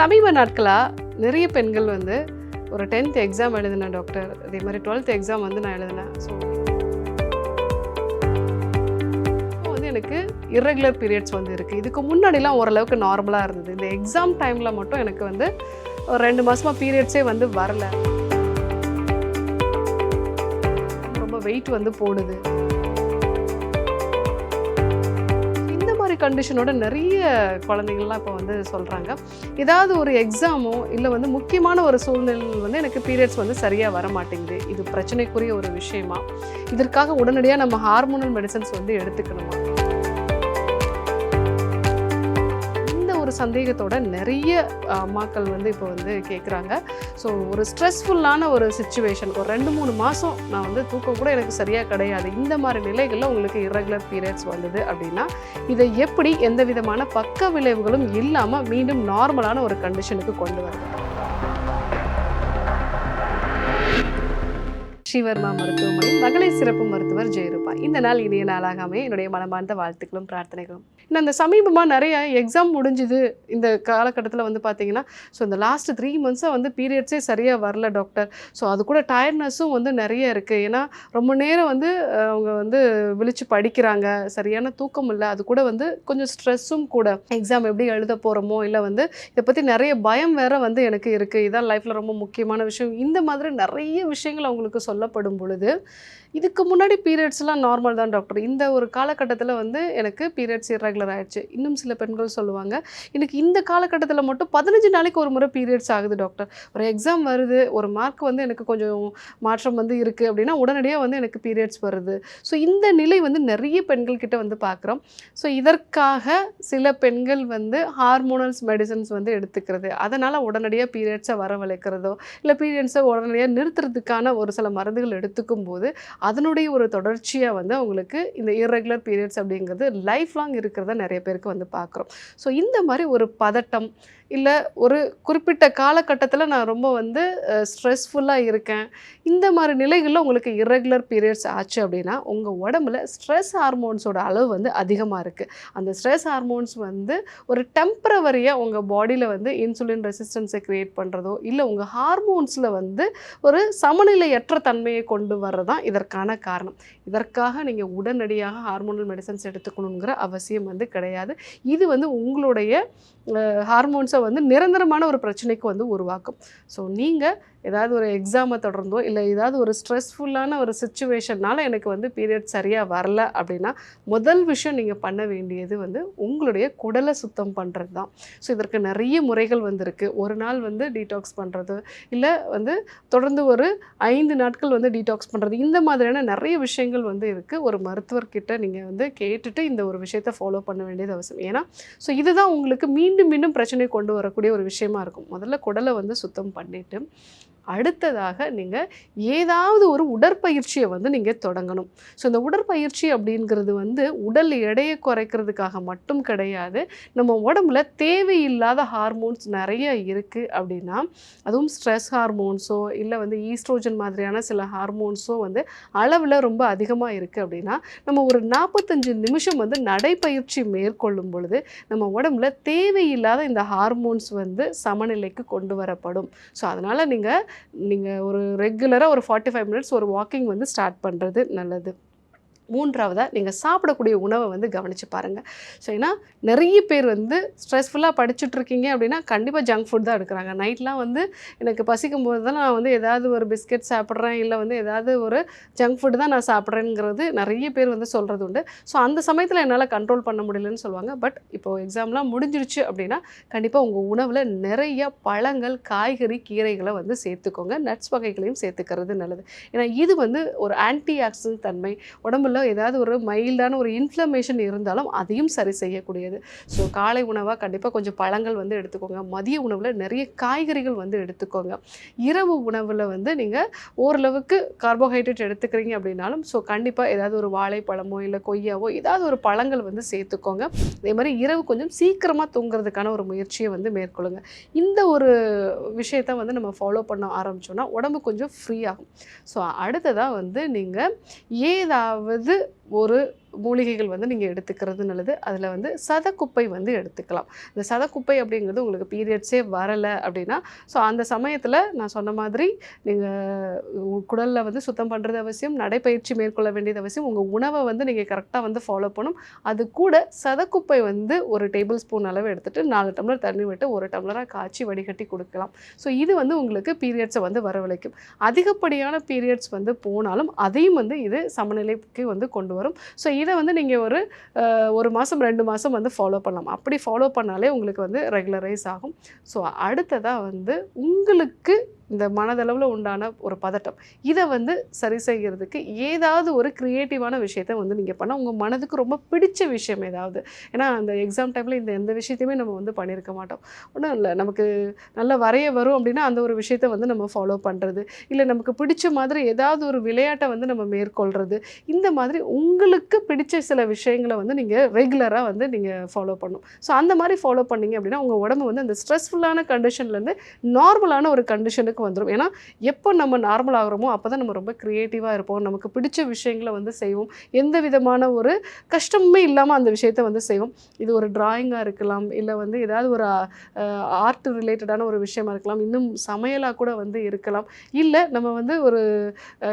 சமீப நாட்களாக நிறைய பெண்கள் வந்து ஒரு டென்த் எக்ஸாம் எழுதினேன் டாக்டர் அதே மாதிரி டுவெல்த் எக்ஸாம் வந்து நான் எழுதினேன். ஸோ வந்து எனக்கு இரகுலர் பீரியட்ஸ் வந்து இருக்குது இதுக்கு முன்னாடிலாம் ஓரளவுக்கு நார்மலாக இருந்தது. இந்த எக்ஸாம் டைமில் மட்டும் எனக்கு வந்து ஒரு ரெண்டு மாதமாக பீரியட்ஸே வந்து வரல. ரொம்ப வெயிட் வந்து போடுது. கண்டிஷனோட நிறைய குழந்தைங்கள்லாம் இப்போ வந்து சொல்கிறாங்க ஏதாவது ஒரு எக்ஸாமோ இல்லை வந்து முக்கியமான ஒரு சூழ்நிலையில் வந்து எனக்கு பீரியட்ஸ் வந்து சரியாக வர மாட்டேங்குது இது பிரச்சனைக்குரிய ஒரு விஷயமா? இதற்காக உடனடியாக நம்ம ஹார்மோனல் மெடிசன்ஸ் வந்து எடுத்துக்கணுமா? ஒரு சந்தேகத்தோட நிறைய அம்மாக்கள் வந்து இப்போ வந்து கேட்குறாங்க ஸோ ஒரு ஸ்ட்ரெஸ்ஃபுல்லான ஒரு சுச்சுவேஷன் ஒரு ரெண்டு மூணு மாதம் நான் வந்து தூக்கம் கூட எனக்கு சரியாக கிடையாது. இந்த மாதிரி நிலைகளில் உங்களுக்கு இரகுலர் பீரியட்ஸ் வந்தது அப்படின்னா இதை எப்படி எந்த விதமான பக்க விளைவுகளும் இல்லாமல் மீண்டும் நார்மலான ஒரு கண்டிஷனுக்கு கொண்டு வரது ஸ்ரீவர்மா மருத்துவமனை மகளிர் சிறப்பு மருத்துவர் ஜெயரூபா இந்த நாள் இனிய நாளாகாமே என்னுடைய மனமார்ந்த வாழ்த்துக்களும் பிரார்த்தனைகளும். இன்னும் இந்த சமீபமாக நிறைய எக்ஸாம் முடிஞ்சுது இந்த காலகட்டத்தில் வந்து பார்த்தீங்கன்னா ஸோ இந்த லாஸ்ட் த்ரீ மந்த்ஸாக வந்து பீரியட்ஸே சரியாக வரல டாக்டர் ஸோ அது கூட டயர்ட்னஸும் வந்து நிறைய இருக்குது ஏன்னா ரொம்ப நேரம் வந்து அவங்க வந்து விழிச்சு படிக்கிறாங்க. சரியான தூக்கம் இல்லை. அது கூட வந்து கொஞ்சம் ஸ்ட்ரெஸ்ஸும் கூட. எக்ஸாம் எப்படி எழுத போகிறோமோ இல்லை வந்து இதை பற்றி நிறைய பயம் வேற வந்து எனக்கு இருக்குது இதான் லைஃப்பில் ரொம்ப முக்கியமான விஷயம். இந்த மாதிரி நிறைய விஷயங்கள் அவங்களுக்கு சொல்லப்படும் பொழுது இதுக்கு முன்னாடி பீரியட்ஸ்லாம் நார்மல் தான் டாக்டர் இந்த ஒரு காலகட்டத்தில் வந்து எனக்கு பீரியட்ஸ் ரெகுலர் ஆயிடுச்சு இன்னும் சில பெண்கள் சொல்லுவாங்க எனக்கு இந்த காலகட்டத்தில் மட்டும் பதினஞ்சு நாளைக்கு ஒரு முறை பீரியட்ஸ் ஆகுது டாக்டர் ஒரு எக்ஸாம் வருது ஒரு மார்க் வந்து எனக்கு கொஞ்சம் மாற்றம் வந்து இருக்குது அப்படின்னா உடனடியாக வந்து எனக்கு பீரியட்ஸ் வருது. ஸோ இந்த நிலை வந்து நிறைய பெண்கள் கிட்ட வந்து பார்க்குறோம் ஸோ இதற்காக சில பெண்கள் வந்து ஹார்மோனல்ஸ் மெடிசன்ஸ் வந்து எடுத்துக்கிறது. அதனால் உடனடியாக பீரியட்ஸை வரவழைக்கிறதோ இல்லை பீரியட்ஸை உடனடியாக நிறுத்துறதுக்கான ஒரு சில மருந்துகள் எடுத்துக்கும் போது அதனுடைய ஒரு தொடர்ச்சியாக வந்து அவங்களுக்கு இந்த irregular பீரியட்ஸ் அப்படிங்கிறது லைஃப் லாங் இருக்கிறத நிறைய பேருக்கு வந்து பார்க்குறோம். ஸோ இந்த மாதிரி ஒரு பதட்டம் இல்லை ஒரு குறிப்பிட்ட காலகட்டத்தில் நான் ரொம்ப வந்து ஸ்ட்ரெஸ்ஃபுல்லாக இருக்கேன். இந்த மாதிரி நிலைகளில் உங்களுக்கு இரகுலர் பீரியட்ஸ் ஆச்சு அப்படின்னா உங்கள் உடம்புல ஸ்ட்ரெஸ் ஹார்மோன்ஸோட அளவு வந்து அதிகமாக இருக்குது அந்த ஸ்ட்ரெஸ் ஹார்மோன்ஸ் வந்து ஒரு டெம்பரவரியாக உங்கள் பாடியில் வந்து இன்சுலின் ரெசிஸ்டன்ஸை க்ரியேட் பண்ணுறதோ இல்லை உங்கள் ஹார்மோன்ஸில் வந்து ஒரு சமநிலையற்ற தன்மையை கொண்டு வர்றதான் இதற்கான காரணம். இதற்காக நீங்கள் உடனடியாக ஹார்மோனல் மெடிசன்ஸ் எடுத்துக்கணுங்கிற அவசியம் வந்து கிடையாது. இது வந்து உங்களுடைய ஹார்மோன்ஸை வந்து நிரந்தரமான ஒரு பிரச்சனைக்கு வந்து உருவாக்கும். ஸோ நீங்கள் ஏதாவது ஒரு எக்ஸாமை தொடர்ந்தோ இல்லை ஏதாவது ஒரு ஸ்ட்ரெஸ்ஃபுல்லான ஒரு சுச்சுவேஷன்னால் எனக்கு வந்து பீரியட் சரியாக வரல அப்படின்னா முதல் விஷயம் நீங்கள் பண்ண வேண்டியது வந்து உங்களுடைய குடலை சுத்தம் பண்ணுறது தான். ஸோ இதற்கு நிறைய முறைகள் வந்திருக்கு. ஒரு நாள் வந்து டீடாக்ஸ் பண்ணுறது இல்லை வந்து தொடர்ந்து ஒரு ஐந்து நாட்கள் வந்து டீடாக்ஸ் பண்ணுறது இந்த மாதிரியான நிறைய விஷயங்கள் வந்து இருக்குது ஒரு மருத்துவர்கிட்ட நீங்கள் வந்து கேட்டுட்டு இந்த ஒரு விஷயத்தை ஃபாலோ பண்ண வேண்டியது அவசியம். ஏன்னா ஸோ இதுதான் உங்களுக்கு மீண்டும் மீண்டும் பிரச்சனை கொண்டு வரக்கூடிய ஒரு விஷயமா இருக்கும். முதல்ல குடலை வந்து சுத்தம் பண்ணிட்டு அடுத்ததாக நீங்கள் ஏதாவது ஒரு உடற்பயிற்சியை வந்து நீங்கள் தொடங்கணும். ஸோ இந்த உடற்பயிற்சி அப்படிங்கிறது வந்து உடல் எடையை குறைக்கிறதுக்காக மட்டும் கிடையாது. நம்ம உடம்புல தேவையில்லாத ஹார்மோன்ஸ் நிறைய இருக்குது அப்படின்னா அதுவும் ஸ்ட்ரெஸ் ஹார்மோன்ஸோ இல்லை வந்து ஈஸ்ட்ரோஜன் மாதிரியான சில ஹார்மோன்ஸோ வந்து அளவில் ரொம்ப அதிகமாக இருக்குது அப்படின்னா நம்ம ஒரு நாற்பத்தஞ்சு நிமிஷம் வந்து நடைப்பயிற்சி மேற்கொள்ளும் பொழுது நம்ம உடம்புல தேவையில்லாத இந்த ஹார்மோன்ஸ் வந்து சமநிலைக்கு கொண்டு வரப்படும். ஸோ அதனால் நீங்கள் நீங்கள் ஒரு ரெகுலராக ஒரு ஃபார்ட்டி ஃபைவ் மினிட்ஸ் ஒரு வாக்கிங் வந்து ஸ்டார்ட் பண்ணுறது நல்லது. மூன்றாவதாக நீங்கள் சாப்பிடக்கூடிய உணவை வந்து கவனித்து பாருங்கள் ஸோ ஏன்னா நிறைய பேர் வந்து ஸ்ட்ரெஸ்ஃபுல்லாக படிச்சுட்ருக்கீங்க அப்படின்னா கண்டிப்பாக ஜங்க் ஃபுட் தான் எடுக்கிறாங்க. நைட்லாம் வந்து எனக்கு பசிக்கும் போது தான் நான் வந்து ஏதாவது ஒரு பிஸ்கெட் சாப்பிட்றேன் இல்லை வந்து ஏதாவது ஒரு ஜங்க் ஃபுட் தான் நான் சாப்பிட்றேங்கிறது நிறைய பேர் வந்து சொல்கிறது உண்டு. ஸோ அந்த சமயத்தில் என்னால் கண்ட்ரோல் பண்ண முடியலன்னு சொல்லுவாங்க. பட் இப்போது எக்ஸாம்லாம் முடிஞ்சிருச்சு அப்படின்னா கண்டிப்பாக உங்கள் உணவில் நிறைய பழங்கள் காய்கறி கீரைகளை வந்து சேர்த்துக்கோங்க. நட்ஸ் வகைகளையும் சேர்த்துக்கிறது நல்லது. ஏன்னா இது வந்து ஒரு ஆன்டி ஆக்சிடென்ட் தன்மை. உடம்புல ஏதாவது ஒரு மைல்டான ஒரு இன்ஃப்ளமேஷன் இருந்தாலும் அதையும் சரி செய்யக்கூடியது. ஸோ காலை உணவாக கண்டிப்பாக கொஞ்சம் பழங்கள் வந்து எடுத்துக்கோங்க. மதிய உணவில் நிறைய காய்கறிகள் வந்து எடுத்துக்கோங்க. இரவு உணவில் வந்து நீங்கள் ஓரளவுக்கு கார்போஹைட்ரேட் எடுத்துக்கிறீங்க அப்படின்னாலும் ஸோ கண்டிப்பாக ஏதாவது ஒரு வாழைப்பழமோ இல்லை கொய்யாவோ ஏதாவது ஒரு பழங்கள் வந்து சேர்த்துக்கோங்க. அதே மாதிரி இரவு கொஞ்சம் சீக்கிரமாக தூங்குறதுக்கான ஒரு முயற்சியை வந்து மேற்கொள்ளுங்க. இந்த ஒரு விஷயத்தை வந்து நம்ம ஃபாலோ பண்ண ஆரம்பிச்சோன்னா உடம்பு கொஞ்சம் ஃப்ரீ ஆகும். ஸோ அடுத்ததாக வந்து நீங்கள் ஏதாவது ஒரு மூலிகைகள் வந்து நீங்கள் எடுத்துக்கிறது நல்லது. அதில் வந்து சதக்குப்பை வந்து எடுத்துக்கலாம். இந்த சதக்குப்பை அப்படிங்கிறது உங்களுக்கு பீரியட்ஸே வரலை அப்படின்னா ஸோ அந்த சமயத்தில் நான் சொன்ன மாதிரி நீங்கள் குடலில் வந்து சுத்தம் பண்ணுறது அவசியம் நடைப்பயிற்சி மேற்கொள்ள வேண்டியது அவசியம். உங்கள் உணவை வந்து நீங்கள் கரெக்டாக வந்து ஃபாலோ பண்ணும் அது கூட சதக்குப்பை வந்து ஒரு டேபிள் ஸ்பூன் அளவு எடுத்துகிட்டு நாலு டம்ளர் தண்ணி விட்டு ஒரு டம்ளராக காய்ச்சி வடிகட்டி கொடுக்கலாம். ஸோ இது வந்து உங்களுக்கு பீரியட்ஸை வந்து வரவழைக்கும். அதிகப்படியான பீரியட்ஸ் வந்து போனாலும் அதையும் வந்து இது சமநிலைக்கு வந்து கொண்டு வரும். ஸோ இதை வந்து நீங்கள் ஒரு ஒரு மாதம் ரெண்டு மாதம் வந்து ஃபாலோ பண்ணலாம். அப்படி ஃபாலோ பண்ணாலே உங்களுக்கு வந்து ரெகுலரைஸ் ஆகும். ஸோ அடுத்ததாக வந்து உங்களுக்கு இந்த மனதளவில் உண்டான ஒரு பதட்டம். இதை வந்து சரி செய்கிறதுக்கு ஏதாவது ஒரு க்ரியேட்டிவான விஷயத்தை வந்து நீங்கள் பண்ணால் உங்கள் மனதுக்கு ரொம்ப பிடிச்ச விஷயம் ஏதாவது. ஏன்னா அந்த எக்ஸாம் டைமில் இந்த எந்த விஷயத்தையுமே நம்ம வந்து பண்ணியிருக்க மாட்டோம். ஒன்றும் இல்லை நமக்கு நல்லா வரைய வரும் அப்படின்னா அந்த ஒரு விஷயத்தை வந்து நம்ம ஃபாலோ பண்ணுறது இல்லை நமக்கு பிடிச்ச மாதிரி ஏதாவது ஒரு விளையாட்டை வந்து நம்ம மேற்கொள்கிறது இந்த மாதிரி உங்களுக்கு பிடிச்ச சில விஷயங்களை வந்து நீங்கள் ரெகுலராக வந்து நீங்கள் ஃபாலோ பண்ணணும் ஸோ அந்த மாதிரி ஃபாலோ பண்ணீங்க அப்படின்னா உங்கள் உடம்பு வந்து அந்த ஸ்ட்ரெஸ்ஃபுல்லான கண்டிஷன்லேருந்து நார்மலான ஒரு கண்டிஷனுக்கு வந்துடும் ஏன்னா எப்போ நம்ம நார்மல் ஆகிறோமோ அப்போ தான் நம்ம ரொம்ப க்ரியேட்டிவாக இருப்போம். நமக்கு பிடிச்ச விஷயங்களை வந்து செய்வோம். எந்த விதமான ஒரு கஷ்டமுமே இல்லாமல் அந்த விஷயத்தை வந்து செய்வோம். இது ஒரு ட்ராயிங்காக இருக்கலாம் இல்லை வந்து ஏதாவது ஒரு ஆர்ட் ரிலேட்டடான ஒரு விஷயமா இருக்கலாம். இன்னும் சமையலாக கூட வந்து இருக்கலாம். இல்லை நம்ம வந்து ஒரு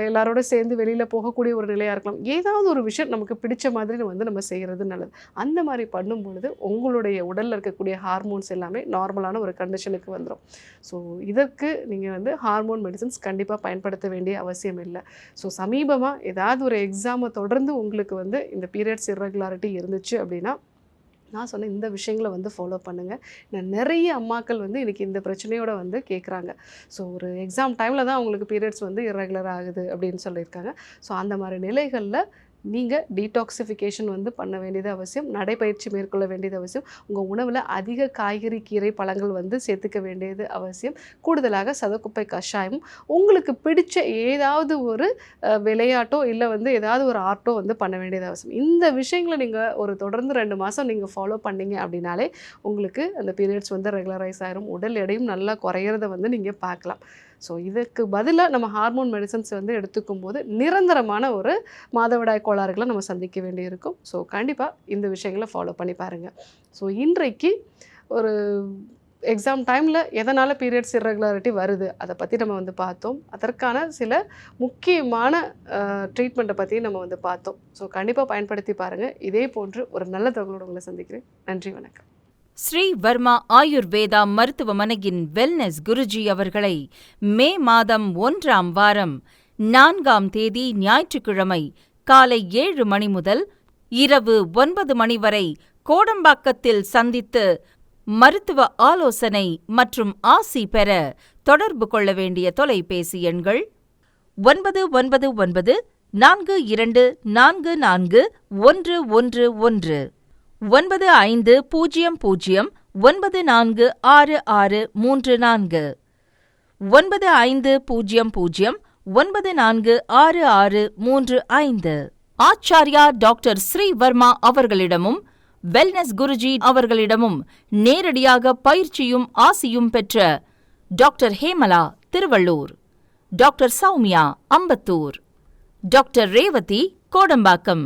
எல்லாரோட சேர்ந்து வெளியில் போகக்கூடிய ஒரு நிலையாக இருக்கலாம். ஏதாவது ஒரு விஷயம் நமக்கு பிடிச்ச மாதிரி வந்து நம்ம செய்கிறது நல்லது. அந்த மாதிரி பண்ணும் பொழுது உங்களுடைய உடலில் இருக்கக்கூடிய ஹார்மோன்ஸ் எல்லாமே நார்மலான ஒரு கண்டிஷனுக்கு வந்துடும் ஸோ இதற்கு நீங்கள் வந்து ஹார்மோன் மெடிசன்ஸ் கண்டிப்பாக பயன்படுத்த வேண்டிய அவசியம் இல்லை. ஸோ சமீபமாக ஏதாவது ஒரு எக்ஸாமை தொடர்ந்து உங்களுக்கு வந்து இந்த பீரியட்ஸ் இர்ரெகுலாரிட்டி இருந்துச்சு அப்படின்னா நான் சொன்ன இந்த விஷயங்களை வந்து ஃபாலோ பண்ணுங்கள் நான் நிறைய அம்மாக்கள் வந்து இன்றைக்கி இந்த பிரச்சனையோட வந்து கேட்குறாங்க ஸோ ஒரு எக்ஸாம் டைமில் தான் அவங்களுக்கு பீரியட்ஸ் வந்து இரெகுலர் ஆகுது அப்படின்னு சொல்லியிருக்காங்க. ஸோ அந்த மாதிரி நிலைகளில் நீங்கள் டீடாக்சிஃபிகேஷன் வந்து பண்ண வேண்டியது அவசியம் நடைப்பயிற்சி மேற்கொள்ள வேண்டியது அவசியம். உங்கள் உணவில் அதிக காய்கறி கீரை பழங்கள் வந்து சேர்த்துக்க வேண்டியது அவசியம். கூடுதலாக சதக்குப்பை கஷாயம். உங்களுக்கு பிடிச்ச ஏதாவது ஒரு விளையாட்டோ இல்லை வந்து ஏதாவது ஒரு ஆர்ட்டோ வந்து பண்ண வேண்டியது அவசியம். இந்த விஷயங்களை நீங்கள் ஒரு தொடர்ந்து ரெண்டு மாதம் நீங்கள் ஃபாலோ பண்ணீங்க அப்படின்னாலே உங்களுக்கு அந்த பீரியட்ஸ் வந்து ரெகுலரைஸ் ஆயிரும். உடல் எடையும் நல்லா குறையிறத வந்து நீங்கள் பார்க்கலாம். ஸோ இதுக்கு பதிலாக நம்ம ஹார்மோன் மெடிசன்ஸ் வந்து எடுத்துக்கும் போது நிரந்தரமான ஒரு மாதவிடாய் கோளாறுகளை நம்ம சந்திக்க வேண்டியிருக்கும். ஸோ கண்டிப்பாக இந்த விஷயங்களை ஃபாலோ பண்ணி பாருங்கள் ஸோ இன்றைக்கு ஒரு எக்ஸாம் டைமில் எதனால் பீரியட்ஸ் irregularity வருது அதை பற்றி நம்ம வந்து பார்த்தோம். அதற்கான சில முக்கியமான ட்ரீட்மெண்ட்டை பற்றி நம்ம வந்து பார்த்தோம். ஸோ கண்டிப்பாக பயன்படுத்தி பாருங்கள் இதே போன்று ஒரு நல்ல தகவலோடு உங்களை சந்திக்கிறேன். நன்றி வணக்கம். ஸ்ரீ வர்மா ஆயுர்வேதா மருத்துவமனையின் வெல்னஸ் குருஜி அவர்களை மே மாதம் ஒன்றாம் வாரம் நான்காம் தேதி ஞாயிற்றுக்கிழமை காலை ஏழு மணி முதல் இரவு ஒன்பது மணி வரை கோடம்பாக்கத்தில் சந்தித்து மருத்துவ ஆலோசனை மற்றும் ஆசி பெற தொடர்பு கொள்ள வேண்டிய தொலைபேசி எண்கள் ஒன்பது ஒன்பது ஒன்பது நான்கு இரண்டு நான்கு நான்கு ஒன்று ஒன்று ஒன்று. ஒன்பது ஐந்து பூஜ்ஜியம் பூஜ்ஜியம் ஒன்பது நான்கு ஆறு ஆறு மூன்று நான்கு. ஒன்பது ஐந்து பூஜ்ஜியம் பூஜ்ஜியம் ஒன்பது நான்கு ஆறு ஆறு மூன்று ஐந்து. ஆச்சாரியா டாக்டர் ஸ்ரீவர்மா அவர்களிடமும் வெல்னஸ் குருஜி அவர்களிடமும் நேரடியாக பயிற்சியும் ஆசியும் பெற்ற doctor Hemala Tiruvallur doctor Soumya Ambattur doctor Revathi Kodambakkam.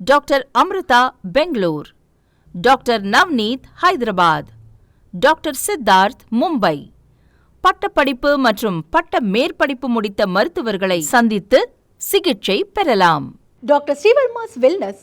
Doctor Amrutha Bangalore doctor Navneet Hyderabad doctor Siddharth Mumbai பட்டப்படிப்பு மற்றும் பட்ட மேற்படிப்பு முடித்த மருத்துவர்களை சந்தித்து சிகிச்சை பெறலாம். Doctor Srivarma's wellness